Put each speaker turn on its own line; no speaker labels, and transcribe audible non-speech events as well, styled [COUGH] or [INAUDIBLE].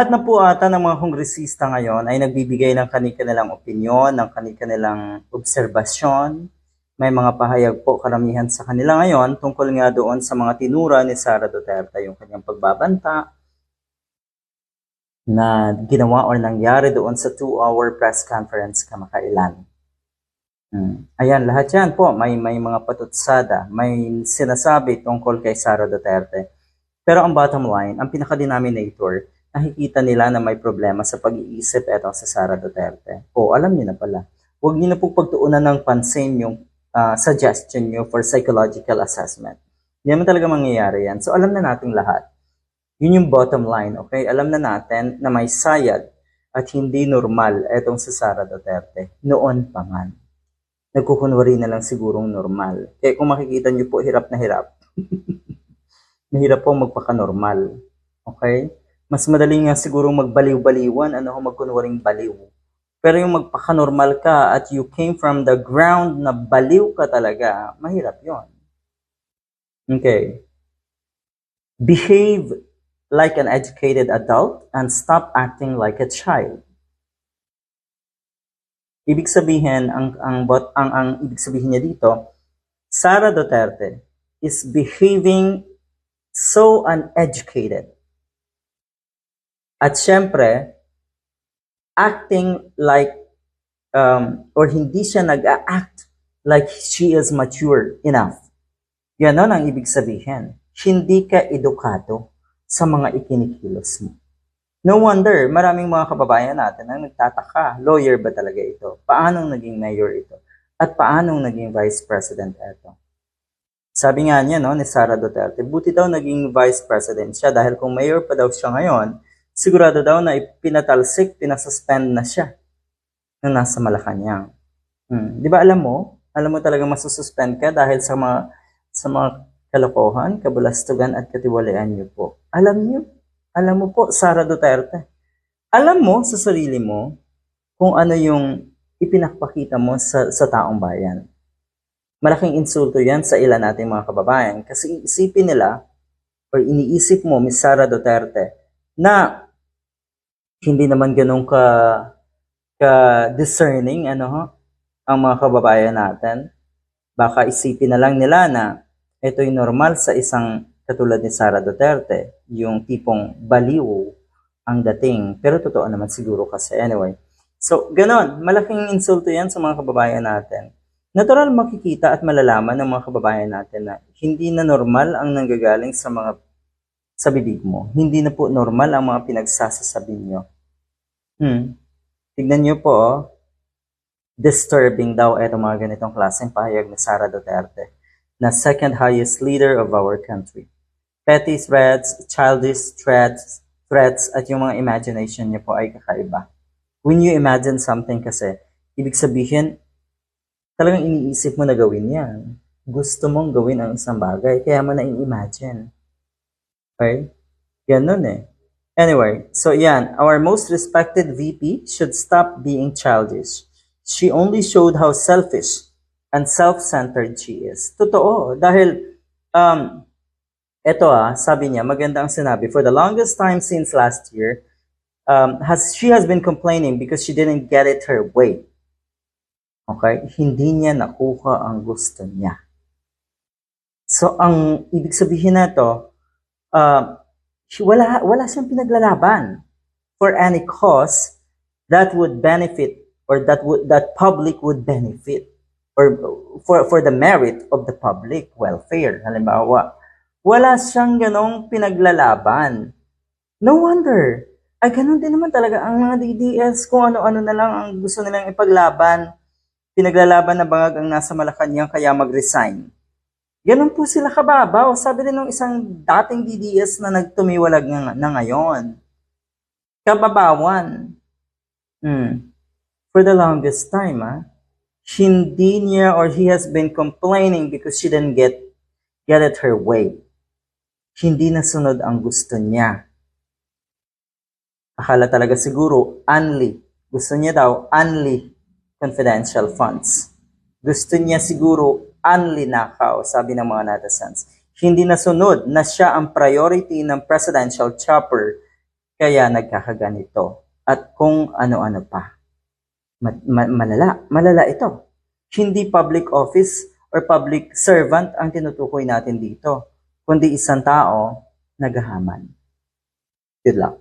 Lahat na po ata ng mga kongresista ngayon ay nagbibigay ng kanilang opinyon, ng kanilang obserbasyon. May mga pahayag po karamihan sa kanila ngayon tungkol nga doon sa mga tinura ni Sara Duterte, yung kanyang pagbabanta na ginawa or nangyari doon sa two-hour press conference kamakailan. Hmm. Ayan, lahat yan po, may, may mga patutsada, may sinasabi tungkol kay Sara Duterte. Pero ang bottom line, ang pinaka-denominator, nakikita nila na may problema sa pag-iisip eto sa Sara Duterte. O, alam niyo na pala. Huwag niyo na po pagtuunan ng pansin yung ah, suggestion niyo for psychological assessment. Hindi naman talaga mangyayari yan. So, alam na nating lahat. Yun yung bottom line, okay? Alam na natin na may sayad at hindi normal etong si Sara Duterte. Noon pa man. Nagkukunwari na lang sigurong normal. Kaya kung makikita niyo po, hirap na hirap. [LAUGHS] Mahirap po magpaka-normal. Okay? Mas madali nga siguro magbaliw-baliwan, ano magkunwaring baliw. Pero yung magpaka-normal ka at you came from the ground na baliw ka talaga, mahirap yon. Okay. Behave like an educated adult and stop acting like a child. Ibig sabihin, ang, ang, bot, ang, ang ibig sabihin niya dito, Sara Duterte is behaving so uneducated. At syempre, acting like, um, or hindi siya nag-act like she is mature enough. Yan nun ang ibig sabihin. Hindi ka edukado sa mga ikinikilos mo. No wonder, maraming mga kababayan natin ang nagtataka, lawyer ba talaga ito? Paanong naging mayor ito? At paanong naging vice president ito? Sabi nga niya no, ni Sara Duterte, buti daw naging vice president siya dahil kung mayor pa daw siya ngayon, sigurado daw na ipinatalsik, pinasuspend na siya na nasa Malacanang. Hmm. Di ba alam mo? Alam mo talaga masususpend ka dahil sa mga sa mga kalokohan, kabulastugan at katiwalaan niyo po. Alam niyo, alam mo po, Sara Duterte. Alam mo sa sarili mo kung ano yung ipinakpakita mo sa, sa taong bayan. Malaking insulto yan sa ilan nating mga kababayan kasi isipin nila or iniisip mo, Miss Sara Duterte, na hindi naman ganun ka ka discerning ano ho, ang mga kababayan natin. Baka isipin na lang nila na ito'y normal sa isang katulad ni Sara Duterte, yung tipong baliw ang dating. Pero totoo naman siguro kasi anyway. So, ganon. Malaking insulto yan sa mga kababayan natin. Natural makikita at malalaman ng mga kababayan natin na hindi na normal ang nanggagaling sa mga sa bibig mo. Hindi na po normal ang mga pinagsasasabi nyo. Hmm. Tignan nyo po, oh. disturbing daw ito mga ganitong klaseng pahayag ni Sara Duterte na second highest leader of our country. Petty threats, childish threats, threats at yung mga imagination niyo po ay kakaiba. When you imagine something kasi, ibig sabihin, talagang iniisip mo na gawin yan. Gusto mong gawin ang isang bagay, kaya mo na imagine Okay? Ganun eh. Anyway, so yan, our most respected VP should stop being childish. She only showed how selfish and self-centered she is. Totoo, dahil, um, eto ah, sabi niya, maganda ang sinabi, for the longest time since last year, um, has, she has been complaining because she didn't get it her way. Okay? Hindi niya nakuha ang gusto niya. So, ang ibig sabihin na to, uh, wala, wala siyang pinaglalaban for any cause that would benefit or that would that public would benefit or for for the merit of the public welfare. Halimbawa wala siyang ganong pinaglalaban. No wonder. Ay ganun din naman talaga ang mga DDS kung ano-ano na lang ang gusto nilang ipaglaban. Pinaglalaban na bangag ang nasa Malacanang kaya mag-resign Ganun po sila kababaw. Sabi rin ng isang dating DDS na nagtumiwalag na, na ngayon. Kababawan. Hmm. For the longest time, ah, hindi niya or he has been complaining because she didn't get get it her way. Hindi nasunod ang gusto niya. Akala talaga siguro, only. Gusto niya daw, only confidential funds. Gusto niya siguro, only nakaw, sabi ng mga netizens. Hindi nasunod na siya ang priority ng presidential chopper kaya nagkakaganito at kung ano-ano pa. Ma- ma- malala, malala ito. Hindi public office or public servant ang tinutukoy natin dito, kundi isang tao naghahaman. Good luck.